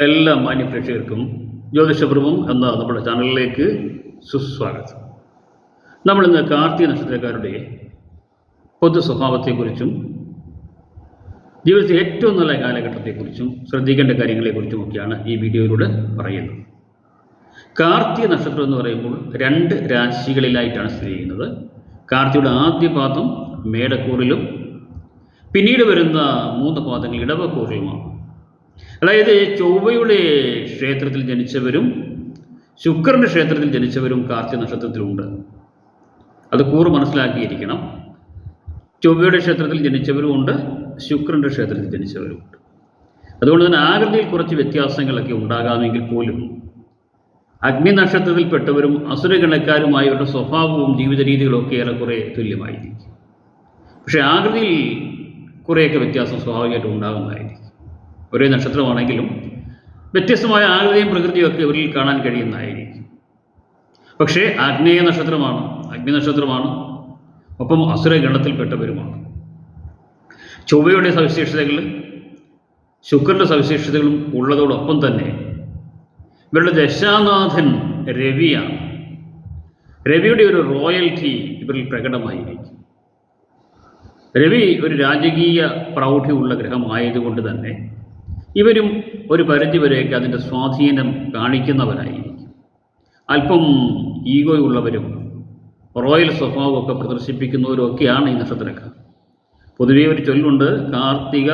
എല്ലാ മാന്യ പ്രേക്ഷകർക്കും ജ്യോതിഷപ്രഭം എന്ന നമ്മുടെ ചാനലിലേക്ക് സുസ്വാഗതം. നമ്മളിന്ന് കാർത്തിക നക്ഷത്രക്കാരുടെ പൊതു സ്വഭാവത്തെക്കുറിച്ചും ജീവിതത്തിലെ ഏറ്റവും നല്ല കാലഘട്ടത്തെക്കുറിച്ചും ശ്രദ്ധിക്കേണ്ട കാര്യങ്ങളെക്കുറിച്ചുമൊക്കെയാണ് ഈ വീഡിയോയിലൂടെ പറയുന്നത്. കാർത്തിക നക്ഷത്രം എന്ന് പറയുമ്പോൾ രണ്ട് രാശികളിലായിട്ടാണ് സ്ഥിതി ചെയ്യുന്നത്. കാർത്തിയുടെ ആദ്യ പാദം മേടക്കൂറിലും പിന്നീട് വരുന്ന മൂന്ന് പാദങ്ങൾ ഇടവക്കൂറിലുമാണ്. അതായത് ചൊവ്വയുടെ ക്ഷേത്രത്തിൽ ജനിച്ചവരും ശുക്രന്റെ ക്ഷേത്രത്തിൽ ജനിച്ചവരും കാർത്തിക നക്ഷത്രത്തിലുണ്ട്. അത് കൂറ് മനസ്സിലാക്കിയിരിക്കണം. ചൊവ്വയുടെ ക്ഷേത്രത്തിൽ ജനിച്ചവരുമുണ്ട് ശുക്രന്റെ ക്ഷേത്രത്തിൽ ജനിച്ചവരുമുണ്ട് അതുകൊണ്ട് തന്നെ ആകൃതിയിൽ കുറച്ച് വ്യത്യാസങ്ങളൊക്കെ ഉണ്ടാകാമെങ്കിൽ പോലും അഗ്നി നക്ഷത്രത്തിൽപ്പെട്ടവരും അസുരഗണക്കാരുമായവരുടെ സ്വഭാവവും ജീവിത രീതികളൊക്കെ ഏറെക്കുറെ തുല്യമായിരിക്കും. പക്ഷേ ആകൃതിയിൽ കുറേയൊക്കെ വ്യത്യാസം സ്വാഭാവികമായിട്ടും ഉണ്ടാകുന്നതായിരിക്കും. ഒരേ നക്ഷത്രമാണെങ്കിലും വ്യത്യസ്തമായ ആകൃതിയും പ്രകൃതിയൊക്കെ ഇവരിൽ കാണാൻ കഴിയുന്നതായിരിക്കും. പക്ഷേ ആഗ്നേയ നക്ഷത്രമാണ് അഗ്നി നക്ഷത്രമാണ് ഒപ്പം അസുരഗണത്തിൽപ്പെട്ടവരുമാണ്. ചൊവ്വയുടെ സവിശേഷതകൾ ശുക്രന്റെ സവിശേഷതകളും ഉള്ളതോടൊപ്പം തന്നെ ഇവരുടെ ദശാനാഥൻ രവിയാണ്. രവിയുടെ ഒരു റോയൽറ്റി ഇവരിൽ പ്രകടമായിരിക്കും. രവി ഒരു രാജകീയ പ്രൗഢിയുള്ള ഗ്രഹമായതുകൊണ്ട് തന്നെ ഇവരും ഒരു പരിധിവരെയൊക്കെ അതിന്റെ സ്വാധീനം കാണിക്കുന്നവരായിരിക്കും. അല്പം ഈഗോ ഉള്ളവരും റോയൽ സ്വഭാവമൊക്കെ പ്രദർശിപ്പിക്കുന്നവരും ഒക്കെയാണ് ഈ നക്ഷത്രക്കാർ. പൊതുവേ ഒരു ചൊല്ലുണ്ട് കാർത്തിക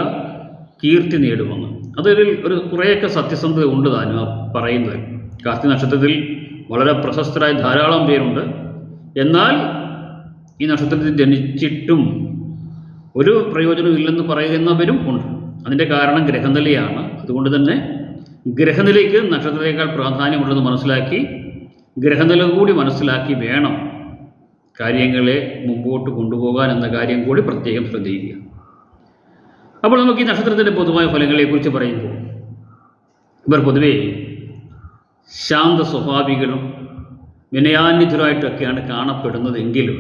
കീർത്തി നേടുമെന്ന്. അതൊരു ഒരു കുറേയൊക്കെ സത്യസന്ധത ഉണ്ട് താനും ആ പറയുന്നത്. കാർത്തി നക്ഷത്രത്തിൽ വളരെ പ്രശസ്തരായ ധാരാളം പേരുണ്ട്. എന്നാൽ ഈ നക്ഷത്രത്തിൽ ജനിച്ചിട്ടും ഒരു പ്രയോജനമില്ലെന്ന് പറയുന്നവരും ഉണ്ട്. അതിന്റെ കാരണം ഗ്രഹനിലയാണ്. അതുകൊണ്ട് തന്നെ ഗ്രഹനിലയ്ക്ക് നക്ഷത്രത്തേക്കാൾ പ്രാധാന്യമുള്ളത് മനസ്സിലാക്കി ഗ്രഹനില കൂടി മനസ്സിലാക്കി വേണം കാര്യങ്ങളെ മുമ്പോട്ട് കൊണ്ടുപോകാൻ എന്ന കാര്യം കൂടി പ്രത്യേകം ശ്രദ്ധിക്കുക. അപ്പോൾ നമുക്ക് ഈ നക്ഷത്രത്തിന്റെ പൊതുവായ ഫലങ്ങളെക്കുറിച്ച് പറയുമ്പോൾ ഇവർ പൊതുവേ ശാന്ത സ്വഭാവികളും വിനയാന്വിതരായിട്ടൊക്കെയാണ് കാണപ്പെടുന്നതെങ്കിലും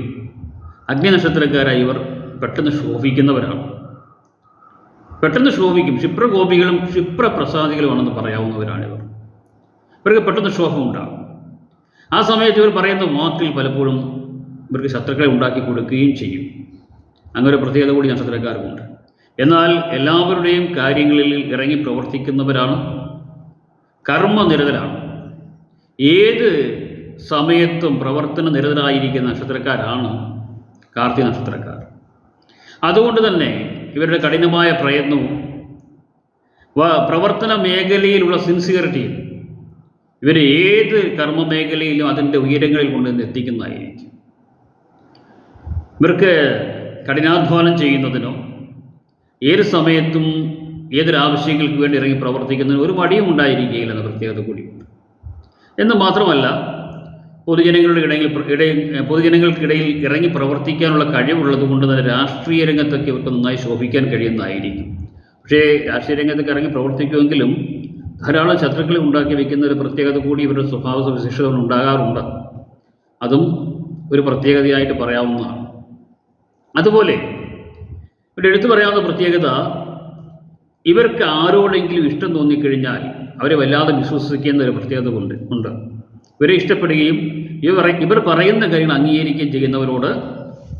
അഗ്നി നക്ഷത്രക്കാരായി ഇവർ പെട്ടെന്ന് ശോഭിക്കുന്നവരാണ്. പെട്ടെന്ന് ശോഭിക്കും. ക്ഷിപ്രകോപികളും ക്ഷിപ്രപ്രസാദികളുമാണെന്ന് പറയാവുന്നവരാണ് ഇവർ ഇവർക്ക് പെട്ടെന്ന് ശോഭം ഉണ്ടാകും. ആ സമയത്ത് ഇവർ പറയുന്ന വാക്കിൽ പലപ്പോഴും ഇവർക്ക് ശത്രുക്കളെ ഉണ്ടാക്കി കൊടുക്കുകയും ചെയ്യും. അങ്ങനെ ഒരു പ്രത്യേകത കൂടി നക്ഷത്രക്കാർക്കുണ്ട് എന്നാൽ എല്ലാവരുടെയും കാര്യങ്ങളിൽ ഇറങ്ങി പ്രവർത്തിക്കുന്നവരാണ്. കർമ്മനിരതരാണ്. ഏത് സമയത്തും പ്രവർത്തന നിരതരായിരിക്കുന്ന നക്ഷത്രക്കാരാണ് കാർത്തിക നക്ഷത്രക്കാർ അതുകൊണ്ട് തന്നെ ഇവരുടെ കഠിനമായ പ്രയത്നവും പ്രവർത്തന മേഖലയിലുള്ള സിൻസിയറിറ്റിയും ഇവർ ഏത് കർമ്മ മേഖലയിലും അതിന്റെ ഉയരങ്ങളിൽ കൊണ്ടുവന്ന് എത്തിക്കുന്നതായിരിക്കും. ഇവർക്ക് കഠിനാധ്വാനം ചെയ്യുന്നതിനോ ഏത് സമയത്തും ഏതൊരാവശ്യങ്ങൾക്ക് വേണ്ടി ഇറങ്ങി പ്രവർത്തിക്കുന്നതിന് ഒരു മടിയും ഉണ്ടായിരിക്കുകയില്ല എന്ന പ്രത്യേകത കൂടിയുണ്ട് എന്ന് മാത്രമല്ല പൊതുജനങ്ങളുടെ ഇടയിൽ ഇടയിൽ പൊതുജനങ്ങൾക്കിടയിൽ ഇറങ്ങി പ്രവർത്തിക്കാനുള്ള കഴിവുള്ളത് കൊണ്ട് തന്നെ രാഷ്ട്രീയ രംഗത്തൊക്കെ ഇവർക്ക് നന്നായി ശോഭിക്കാൻ കഴിയുന്നതായിരിക്കും. പക്ഷേ രാഷ്ട്രീയ രംഗത്തൊക്കെ ഇറങ്ങി പ്രവർത്തിക്കുമെങ്കിലും ധാരാളം ശത്രുക്കളെ ഉണ്ടാക്കി വെക്കുന്ന ഒരു പ്രത്യേകത കൂടി ഇവരുടെ സ്വഭാവ സവിശേഷതകൾ ഉണ്ടാകാറുണ്ട്. അതും ഒരു പ്രത്യേകതയായിട്ട് പറയാവുന്നതാണ്. അതുപോലെ ഇവിടെ എടുത്തു പറയാവുന്ന പ്രത്യേകത ഇവർക്ക് ആരോടെങ്കിലും ഇഷ്ടം തോന്നിക്കഴിഞ്ഞാൽ അവരെ വല്ലാതെ വിശ്വസിക്കുന്ന ഒരു പ്രത്യേകത കൊണ്ട് ഉണ്ട്. ഇവരെ ഇഷ്ടപ്പെടുകയും ഇവർ ഇവർ പറയുന്ന കാര്യങ്ങൾ അംഗീകരിക്കുകയും ചെയ്യുന്നവരോട്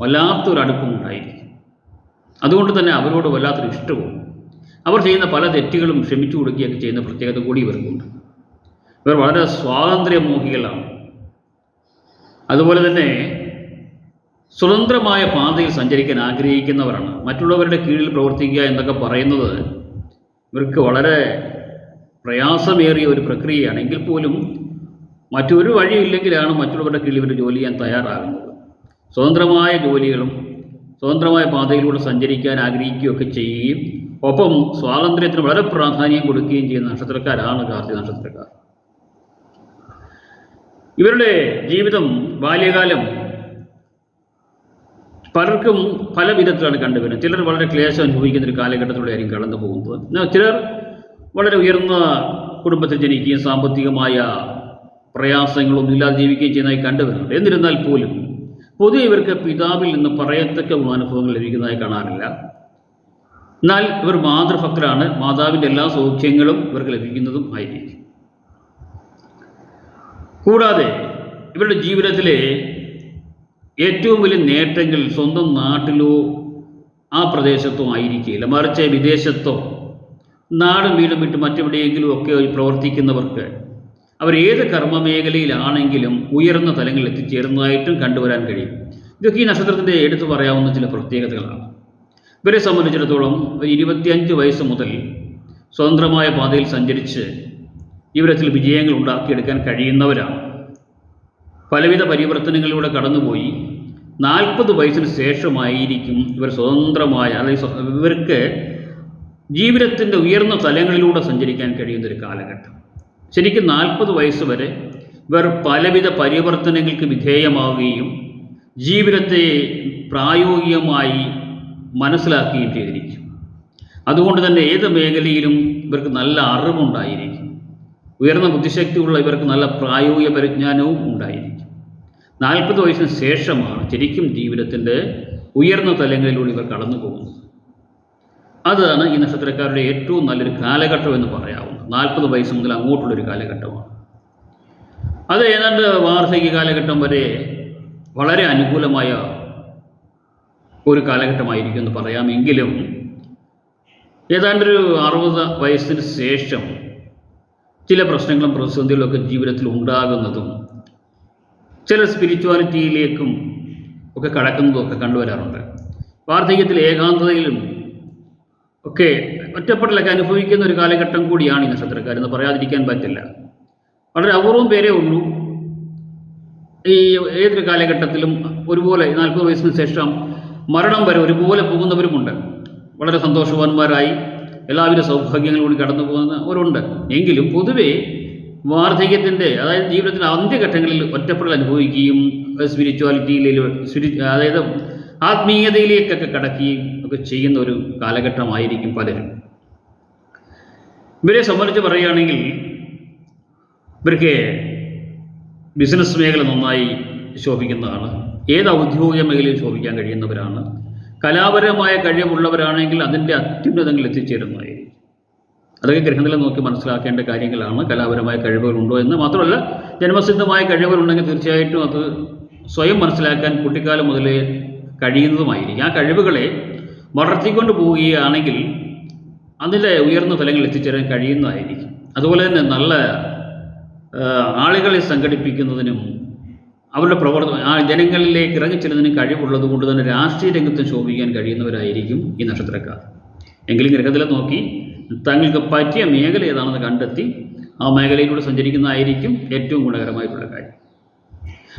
വല്ലാത്തൊരു അടുപ്പം ഉണ്ടായിരിക്കും. അതുകൊണ്ട് തന്നെ അവരോട് വല്ലാത്തൊരു ഇഷ്ടവും. അവർ ചെയ്യുന്ന പല തെറ്റുകളും ക്ഷമിച്ചു കൊടുക്കുകയൊക്കെ ചെയ്യുന്ന പ്രത്യേകത കൂടി ഇവർക്കുണ്ട്. ഇവർ വളരെ സ്വാതന്ത്ര്യമോഹികളാണ്. അതുപോലെ തന്നെ സ്വതന്ത്രമായ പാതയിൽ സഞ്ചരിക്കാൻ ആഗ്രഹിക്കുന്നവരാണ്. മറ്റുള്ളവരുടെ കീഴിൽ പ്രവർത്തിക്കുക എന്നൊക്കെ പറയുന്നത് ഇവർക്ക് വളരെ പ്രയാസമേറിയ ഒരു പ്രക്രിയയാണ്. എങ്കിൽ പോലും മറ്റൊരു വഴിയില്ലെങ്കിലാണ് മറ്റുള്ളവരുടെ കീഴിൽ ഇവർ ജോലി ചെയ്യാൻ തയ്യാറാകുന്നത്. സ്വതന്ത്രമായ ജോലികളും സ്വതന്ത്രമായ പാതയിലൂടെ സഞ്ചരിക്കാൻ ആഗ്രഹിക്കുകയൊക്കെ ചെയ്യുകയും ഒപ്പം സ്വാതന്ത്ര്യത്തിന് വളരെ പ്രാധാന്യം കൊടുക്കുകയും ചെയ്യുന്ന നക്ഷത്രക്കാരാണ് കാർത്തിക നക്ഷത്രക്കാർ. ഇവരുടെ ജീവിതം ബാല്യകാലം പലർക്കും പല വിധത്തിലാണ് കണ്ടുവരുന്നത്. ചിലർ വളരെ ക്ലേശം അനുഭവിക്കുന്ന ഒരു കാലഘട്ടത്തിലൂടെ ആയിരിക്കും കടന്നു പോകുന്നത് ചിലർ വളരെ ഉയർന്ന കുടുംബത്തിൽ ജനിക്കുകയും സാമ്പത്തികമായ പ്രയാസങ്ങളൊന്നും ഇല്ലാതെ ജീവിക്കുകയും ചെയ്യുന്നതായി കണ്ടുവരുന്നുണ്ട്. എന്നിരുന്നാൽ പോലും പൊതുവെ ഇവർക്ക് പിതാവിൽ നിന്ന് പറയത്തക്ക അനുഭവങ്ങൾ ലഭിക്കുന്നതായി കാണാറില്ല. എന്നാൽ ഇവർ മാതൃഭക്തരാണ്. മാതാവിന്റെ എല്ലാ സൗഖ്യങ്ങളും ഇവർക്ക് ലഭിക്കുന്നതും ആയിരിക്കും. കൂടാതെ ഇവരുടെ ജീവിതത്തിലെ ഏറ്റവും വലിയ നേട്ടങ്ങൾ സ്വന്തം നാട്ടിലോ ആ പ്രദേശത്തോ ആയിരിക്കില്ല. മറിച്ച് വിദേശത്തോ നാടും വീടും വിട്ട് മറ്റെവിടെയെങ്കിലും ഒക്കെ പ്രവർത്തിക്കുന്നവർക്ക് അവർ ഏത് കർമ്മമേഖലയിലാണെങ്കിലും ഉയർന്ന തലങ്ങളിൽ എത്തിച്ചേരുന്നതായിട്ടും കണ്ടുവരാൻ കഴിയും. ഇതൊക്കെ ഈ നക്ഷത്രത്തിന്റെ എടുത്തു പറയാവുന്ന ചില പ്രത്യേകതകളാണ്. ഇവരെ സംബന്ധിച്ചിടത്തോളം ഇരുപത്തിയഞ്ച് വയസ്സ് മുതൽ സ്വതന്ത്രമായ പാതയിൽ സഞ്ചരിച്ച് ജീവിതത്തിൽ വിജയങ്ങൾ ഉണ്ടാക്കിയെടുക്കാൻ കഴിയുന്നവരാണ്. പലവിധ പരിവർത്തനങ്ങളിലൂടെ കടന്നുപോയി നാൽപ്പത് വയസ്സിന് ശേഷമായിരിക്കും ഇവർ സ്വതന്ത്രമായ അല്ലെങ്കിൽ ഇവർക്ക് ജീവിതത്തിന്റെ ഉയർന്ന തലങ്ങളിലൂടെ സഞ്ചരിക്കാൻ കഴിയുന്നൊരു കാലഘട്ടം. ശരിക്കും നാൽപ്പത് വയസ്സ് വരെ ഇവർ പലവിധ പരിവർത്തനങ്ങൾക്ക് വിധേയമാവുകയും ജീവിതത്തെ പ്രായോഗികമായി മനസ്സിലാക്കുകയും ചെയ്തിരിക്കും. അതുകൊണ്ട് തന്നെ ഏത് മേഖലയിലും ഇവർക്ക് നല്ല അറിവുണ്ടായിരിക്കും. ഉയർന്ന ബുദ്ധിശക്തിയുള്ള ഇവർക്ക് നല്ല പ്രായോഗിക പരിജ്ഞാനവും ഉണ്ടായിരിക്കും. നാൽപ്പത് വയസ്സിന് ശേഷമാണ് ശരിക്കും ജീവിതത്തിന്റെ ഉയർന്ന തലങ്ങളിലൂടെ ഇവർ കടന്നു പോകുന്നത് അതാണ് ഈ നക്ഷത്രക്കാരുടെ ഏറ്റവും നല്ലൊരു കാലഘട്ടം എന്ന് പറയാവുന്നത്. നാൽപ്പത് വയസ്സ് മുതൽ അങ്ങോട്ടുള്ളൊരു കാലഘട്ടമാണ്. അത് ഏതാണ്ട് വാർദ്ധക്യ കാലഘട്ടം വരെ വളരെ അനുകൂലമായ ഒരു കാലഘട്ടമായിരിക്കും എന്ന് പറയാമെങ്കിലും ഏതാണ്ടൊരു അറുപത് വയസ്സിന് ശേഷം ചില പ്രശ്നങ്ങളും പ്രതിസന്ധികളും ഒക്കെ ജീവിതത്തിൽ ഉണ്ടാകുന്നതും ചില സ്പിരിച്വാലിറ്റിയിലേക്കും ഒക്കെ കടക്കുന്നതും ഒക്കെ കണ്ടുവരാറുണ്ട്. വാർദ്ധക്യത്തിൽ ഏകാന്തതയിലും ഒക്കെ ഒറ്റപ്പെടലൊക്കെ അനുഭവിക്കുന്ന ഒരു കാലഘട്ടം കൂടിയാണ് ഈ നക്ഷത്രക്കാരെന്ന് പറയാതിരിക്കാൻ പറ്റില്ല. വളരെ അപൂർവം പേരേ ഉള്ളൂ. ഈ ഏതൊരു കാലഘട്ടത്തിലും ഒരുപോലെ നാൽപ്പത് വയസ്സിന് ശേഷം മരണം വരെ ഒരുപോലെ പോകുന്നവരുമുണ്ട്. വളരെ സന്തോഷവാന്മാരായി എല്ലാവിധ സൗഭാഗ്യങ്ങളോട് കടന്നു പോകുന്നവരുണ്ട് എങ്കിലും പൊതുവേ വാർദ്ധക്യത്തിന്റെ അതായത് ജീവിതത്തിന്റെ അന്ത്യഘട്ടങ്ങളിൽ ഒറ്റപ്പെടൽ അനുഭവിക്കുകയും സ്പിരിച്വാലിറ്റിയിൽ സ്പിരി അതായത് ആത്മീയതയിലേക്കൊക്കെ കടക്കുകയും ഒക്കെ ചെയ്യുന്ന ഒരു കാലഘട്ടമായിരിക്കും പലരും. ഇവരെ സംബന്ധിച്ച് പറയുകയാണെങ്കിൽ ഇവർക്ക് ബിസിനസ് മേഖല നന്നായി ശോഭിക്കുന്നതാണ്. ഏത് ഔദ്യോഗിക മേഖലയിൽ ശോഭിക്കാൻ കഴിയുന്നവരാണ്. കലാപരമായ കഴിവുള്ളവരാണെങ്കിൽ അതിന്റെ അത്യുന്നതങ്ങളിൽ എത്തിച്ചേരുന്നതായിരിക്കും. അതൊക്കെ ഗ്രഹനില നോക്കി മനസ്സിലാക്കേണ്ട കാര്യങ്ങളാണ്. കലാപരമായ കഴിവുകളുണ്ടോ എന്ന് മാത്രമല്ല ജന്മസിദ്ധമായ കഴിവുകളുണ്ടെങ്കിൽ തീർച്ചയായിട്ടും അത് സ്വയം മനസ്സിലാക്കാൻ കുട്ടിക്കാലം മുതലേ കഴിയുന്നതുമായിരിക്കും. ആ കഴിവുകളെ വളർത്തിക്കൊണ്ട് പോവുകയാണെങ്കിൽ അതിന്റെ ഉയർന്ന ഫലങ്ങൾ എത്തിച്ചേരാൻ കഴിയുന്നതായിരിക്കും. അതുപോലെ തന്നെ നല്ല ആളുകളെ സംഘടിപ്പിക്കുന്നതിനും അവരുടെ പ്രവർത്തന ആ ജനങ്ങളിലേക്ക് ഇറങ്ങിച്ചെല്ലുന്നതിനും കഴിവുള്ളത് കൊണ്ട് തന്നെ രാഷ്ട്രീയ രംഗത്ത് ശോഭിക്കാൻ കഴിയുന്നവരായിരിക്കും ഈ നക്ഷത്രക്കാർ. എങ്കിലും ഗ്രഹത്തിലെ നോക്കി തങ്ങൾക്ക് പറ്റിയ മേഖല ഏതാണെന്ന് കണ്ടെത്തി ആ മേഖലയിലൂടെ സഞ്ചരിക്കുന്നതായിരിക്കും ഏറ്റവും ഗുണകരമായിട്ടുള്ള കാര്യം.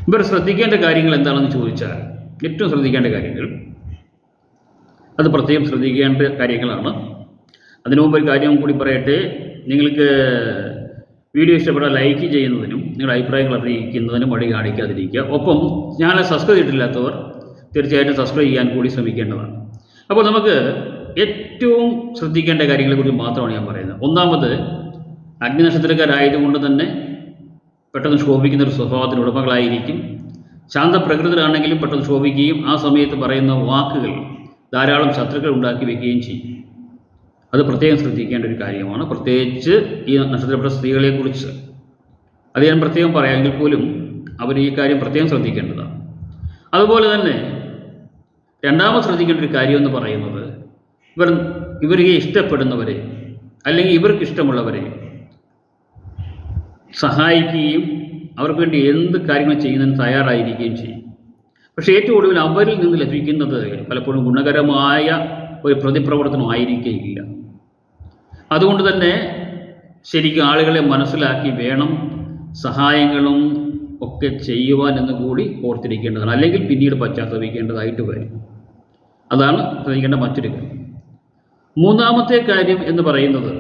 ഇവർ ശ്രദ്ധിക്കേണ്ട കാര്യങ്ങൾ എന്താണെന്ന് ചോദിച്ചാൽ ഏറ്റവും ശ്രദ്ധിക്കേണ്ട കാര്യങ്ങൾ അത് പ്രത്യേകം ശ്രദ്ധിക്കേണ്ട കാര്യങ്ങളാണ്. അതിനു മുമ്പ് ഒരു കാര്യം കൂടി പറയട്ടെ. നിങ്ങൾക്ക് വീഡിയോ ഇഷ്ടപ്പെട്ടാൽ ലൈക്ക് ചെയ്യുന്നതിനും നിങ്ങളുടെ അഭിപ്രായങ്ങൾ അറിയിക്കുന്നതിനും വഴി കാണിക്കാതിരിക്കുക. ഒപ്പം ചാനൽ സബ്സ്ക്രൈബ് ചെയ്തിട്ടില്ലാത്തവർ തീർച്ചയായിട്ടും സബ്സ്ക്രൈബ് ചെയ്യാൻ കൂടി ശ്രമിക്കേണ്ടതാണ്. അപ്പോൾ നമുക്ക് ഏറ്റവും ശ്രദ്ധിക്കേണ്ട കാര്യങ്ങളെക്കുറിച്ച് മാത്രമാണ് ഞാൻ പറയുന്നത്. ഒന്നാമത് അഗ്നിനക്ഷത്രക്കാരായതുകൊണ്ട് തന്നെ പെട്ടെന്ന് ശോഭിക്കുന്ന ഒരു സ്വഭാവത്തിന് ഉടമകളായിരിക്കും. ശാന്തപ്രകൃതരാണെങ്കിലും പെട്ടെന്ന് ശോഭിക്കുകയും ആ സമയത്ത് പറയുന്ന വാക്കുകൾ ധാരാളം ശത്രുക്കൾ ഉണ്ടാക്കി വെക്കുകയും ചെയ്യും. അത് പ്രത്യേകം ശ്രദ്ധിക്കേണ്ട ഒരു കാര്യമാണ്. പ്രത്യേകിച്ച് ഈ നക്ഷത്രപ്പെട്ട സ്ത്രീകളെക്കുറിച്ച്. അത് ഞാൻ പ്രത്യേകം പറയാമെങ്കിൽ പോലും അവർ ഈ കാര്യം പ്രത്യേകം ശ്രദ്ധിക്കേണ്ടതാണ്. അതുപോലെ തന്നെ രണ്ടാമത് ശ്രദ്ധിക്കേണ്ട ഒരു കാര്യം എന്ന് പറയുന്നത് ഇവർ ഇവരെ ഇഷ്ടപ്പെടുന്നവരെ അല്ലെങ്കിൽ ഇവർക്ക് ഇഷ്ടമുള്ളവരെ സഹായിക്കുകയും അവർക്ക് വേണ്ടി എന്ത് കാര്യങ്ങൾ ചെയ്യുന്നതിന് തയ്യാറായിരിക്കുകയും ചെയ്യും. പക്ഷേ ഏറ്റവും ഒടുവിൽ അവരിൽ നിന്ന് ലഭിക്കുന്നത് പലപ്പോഴും ഗുണകരമായ ഒരു പ്രതിപ്രവർത്തനം ആയിരിക്കുകയില്ല അതുകൊണ്ട് തന്നെ ശരിക്കും ആളുകളെ മനസ്സിലാക്കി വേണം സഹായങ്ങളും ഒക്കെ ചെയ്യുവാൻ എന്ന് കൂടി ഓർത്തിരിക്കേണ്ടതാണ്. അല്ലെങ്കിൽ പിന്നീട് പശ്ചാത്തപിക്കേണ്ടതായിട്ട് വരും. അതാണ് ശ്രദ്ധിക്കേണ്ട മറ്റൊരു കാര്യം. മൂന്നാമത്തെ കാര്യം എന്ന് പറയുന്നത്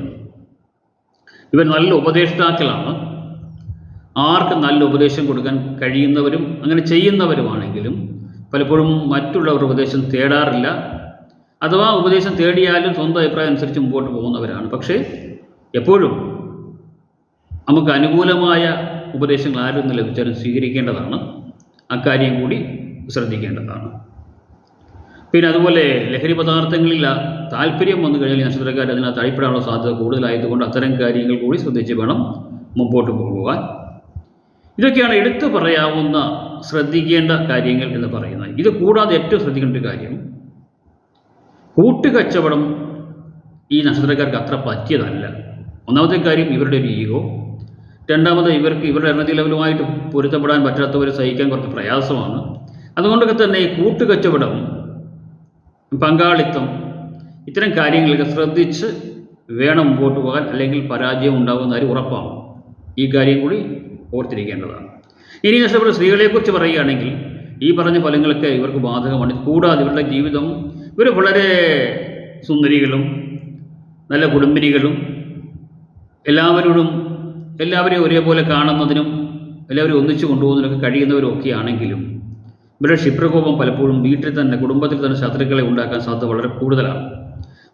ഇവർ നല്ല ഉപദേഷ്ടാക്കളാണ്. ആർക്ക് നല്ല ഉപദേശം കൊടുക്കാൻ കഴിയുന്നവരും അങ്ങനെ ചെയ്യുന്നവരുമാണെങ്കിലും പലപ്പോഴും മറ്റുള്ളവർ ഉപദേശം തേടാറില്ല. അഥവാ ഉപദേശം തേടിയാലും സ്വന്തം അഭിപ്രായം അനുസരിച്ച് മുമ്പോട്ട് പോകുന്നവരാണ്. പക്ഷേ എപ്പോഴും നമുക്ക് അനുകൂലമായ ഉപദേശങ്ങൾ ആരിൽ നിന്ന് ലഭിച്ചാലും സ്വീകരിക്കേണ്ടതാണ്. അക്കാര്യം കൂടി ശ്രദ്ധിക്കേണ്ടതാണ്. പിന്നെ അതുപോലെ ലഹരി പദാർത്ഥങ്ങളിൽ താല്പര്യം വന്നു കഴിഞ്ഞാൽ നക്ഷത്രക്കാർ അതിനകത്ത് അഴിപ്പെടാനുള്ള സാധ്യത കൂടുതലായതുകൊണ്ട് അത്തരം കാര്യങ്ങൾ കൂടി ശ്രദ്ധിച്ച് വേണം മുമ്പോട്ട് പോകുവാൻ ഇതൊക്കെയാണ് എടുത്തു പറയാവുന്ന ശ്രദ്ധിക്കേണ്ട കാര്യങ്ങൾ എന്ന് പറയുന്നത്. ഇത് കൂടാതെ ഏറ്റവും ശ്രദ്ധിക്കേണ്ട ഒരു കാര്യം കൂട്ടുകച്ചവടം ഈ നക്ഷത്രക്കാർക്ക് അത്ര പറ്റിയതല്ല. ഒന്നാമത്തെ കാര്യം ഇവരുടെ ഒരു ഈഗോ. രണ്ടാമത് ഇവർക്ക് ഇവരുടെ എനർജി ലെവലുമായിട്ട് പൊരുത്തപ്പെടാൻ പറ്റാത്തവർ സഹിക്കാൻ കുറച്ച് പ്രയാസമാണ്. അതുകൊണ്ടൊക്കെ തന്നെ ഈ കൂട്ടുകച്ചവടം പങ്കാളിത്തം ഇത്തരം കാര്യങ്ങളൊക്കെ ശ്രദ്ധിച്ച് വേണം മുമ്പോട്ട് പോകാൻ അല്ലെങ്കിൽ പരാജയം ഉണ്ടാകുന്ന കാര്യം ഉറപ്പാണ്. ഈ കാര്യം കൂടി ഓർത്തിരിക്കേണ്ടതാണ്. ഇനി നഷ്ടപ്പെട്ട സ്ത്രീകളെക്കുറിച്ച് പറയുകയാണെങ്കിൽ ഈ പറഞ്ഞ ഫലങ്ങളൊക്കെ ഇവർക്ക് ബാധകമാണ്. കൂടാതെ ഇവരുടെ ജീവിതം ഇവർ വളരെ സുന്ദരികളും നല്ല കുടുംബിനികളും എല്ലാവരോടും എല്ലാവരെയും ഒരേപോലെ കാണുന്നതിനും എല്ലാവരും ഒന്നിച്ചു കൊണ്ടുപോകുന്നതിനൊക്കെ കഴിയുന്നവരൊക്കെ ആണെങ്കിലും ഇവരുടെ ക്ഷിപ്രകോപം പലപ്പോഴും വീട്ടിൽ തന്നെ കുടുംബത്തിൽ തന്നെ ശത്രുക്കളെ ഉണ്ടാക്കാൻ സാധ്യത വളരെ കൂടുതലാണ്.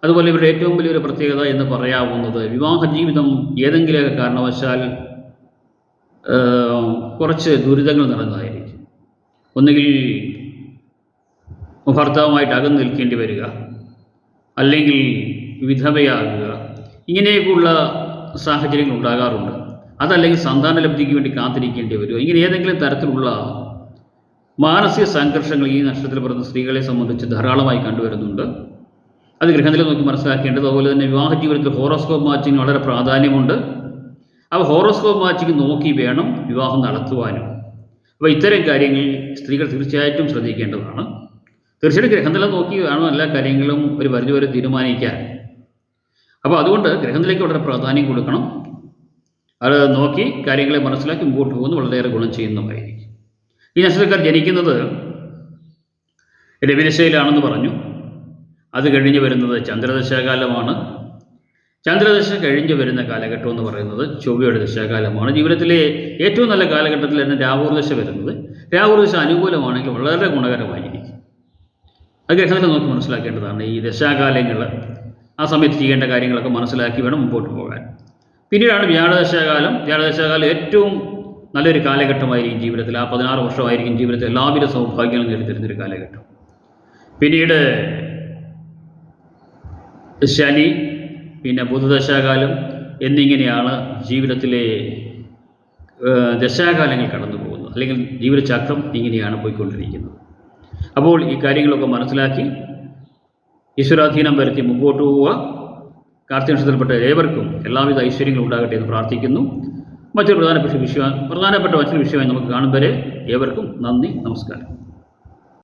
അതുപോലെ ഇവരുടെ ഏറ്റവും വലിയൊരു പ്രത്യേകത എന്ന് പറയാവുന്നത് വിവാഹ ജീവിതം ഏതെങ്കിലുമൊക്കെ കാരണവശാൽ കുറച്ച് ദുരിതങ്ങൾ നടന്നതായിരിക്കും. ഒന്നുകിൽ ഭർത്താവുമായിട്ട് അകന്നു നിൽക്കേണ്ടി വരിക അല്ലെങ്കിൽ വിധവയാകുക ഇങ്ങനെയൊക്കെയുള്ള സാഹചര്യങ്ങൾ ഉണ്ടാകാറുണ്ട്. അതല്ലെങ്കിൽ സന്താന ലബ്ധിക്ക് വേണ്ടി കാത്തിരിക്കേണ്ടി വരിക ഇങ്ങനെ ഏതെങ്കിലും തരത്തിലുള്ള മാനസിക സംഘർഷങ്ങൾ ഈ നക്ഷത്രത്തിൽ പറയുന്ന സ്ത്രീകളെ സംബന്ധിച്ച് ധാരാളമായി കണ്ടുവരുന്നുണ്ട്. അത് ഗൃഹനില നോക്കി മനസ്സിലാക്കേണ്ടത് അതുപോലെ തന്നെ വിവാഹ ജീവിതത്തിൽ ഹോറോസ്കോപ്പ് മാച്ചിങ് വളരെ പ്രാധാന്യമുണ്ട്. അപ്പോൾ ഹോറോസ്കോപ്പ് വാച്ചിക്ക് നോക്കി വേണം വിവാഹം നടത്തുവാനും. അപ്പോൾ ഇത്തരം കാര്യങ്ങൾ സ്ത്രീകൾ തീർച്ചയായിട്ടും ശ്രദ്ധിക്കേണ്ടതാണ്. തീർച്ചയായിട്ടും ഗ്രഹനില നോക്കി വേണം എല്ലാ കാര്യങ്ങളും ഒരു പരിധി വരെ തീരുമാനിക്കാൻ. അപ്പോൾ അതുകൊണ്ട് ഗ്രഹനിലയ്ക്ക് വളരെ പ്രാധാന്യം കൊടുക്കണം. അത് നോക്കി കാര്യങ്ങളെ മനസ്സിലാക്കി മുമ്പോട്ട് പോകുന്നു വളരെയേറെ ഗുണം ചെയ്യുന്നതായിരിക്കും. ഈ നക്ഷത്രക്കാർ ജനിക്കുന്നത് രവിദശയിലാണെന്ന് പറഞ്ഞു. അത് കഴിഞ്ഞ് വരുന്നത് ചന്ദ്രദശാകാലമാണ്. ചന്ദ്രദശ കഴിഞ്ഞു വരുന്ന കാലഘട്ടം എന്ന് പറയുന്നത് ചൊവ്വയുടെ ദശാകാലമാണ്. ജീവിതത്തിലെ ഏറ്റവും നല്ല കാലഘട്ടത്തിൽ തന്നെ വരുന്നത്. രാഹുർദശ അനുകൂലമാണെങ്കിൽ വളരെ ഗുണകരമായിരിക്കും. അത് ഗ്രഹത്തിൽ നോക്കി മനസ്സിലാക്കേണ്ടതാണ് ഈ ദശാകാലങ്ങൾ. ആ സമയത്ത് ചെയ്യേണ്ട കാര്യങ്ങളൊക്കെ മനസ്സിലാക്കി വേണം മുമ്പോട്ട് പോകാൻ. പിന്നീടാണ് വ്യാഴദശാകാലം. വ്യാഴദശാകാലം ഏറ്റവും നല്ലൊരു കാലഘട്ടമായിരിക്കും ജീവിതത്തിൽ. ആ പതിനാറ് വർഷമായിരിക്കും ജീവിതത്തിൽ എല്ലാവിധ സൗഭാഗ്യങ്ങളും നേടിത്തരുന്നൊരു കാലഘട്ടം. പിന്നീട് ശനി പിന്നെ ബുധദശാകാലം എന്നിങ്ങനെയാണ് ജീവിതത്തിലെ ദശാകാലങ്ങൾ കടന്നു പോകുന്നത് അല്ലെങ്കിൽ ജീവിതചക്രം ഇങ്ങനെയാണ് പോയിക്കൊണ്ടിരിക്കുന്നത്. അപ്പോൾ ഈ കാര്യങ്ങളൊക്കെ മനസ്സിലാക്കി ഈശ്വരാധീനം വരുത്തി മുമ്പോട്ട് പോവുക. കാർത്തിക നക്ഷത്രത്തിൽപ്പെട്ട ഏവർക്കും എല്ലാവിധ ഐശ്വര്യങ്ങളും ഉണ്ടാകട്ടെ എന്ന് പ്രാർത്ഥിക്കുന്നു. മറ്റൊരു പ്രധാനപ്പെട്ട വിഷയം പ്രധാനപ്പെട്ട മറ്റൊരു വിഷയമായി നമുക്ക് കാണും വരെ ഏവർക്കും നന്ദി നമസ്കാരം.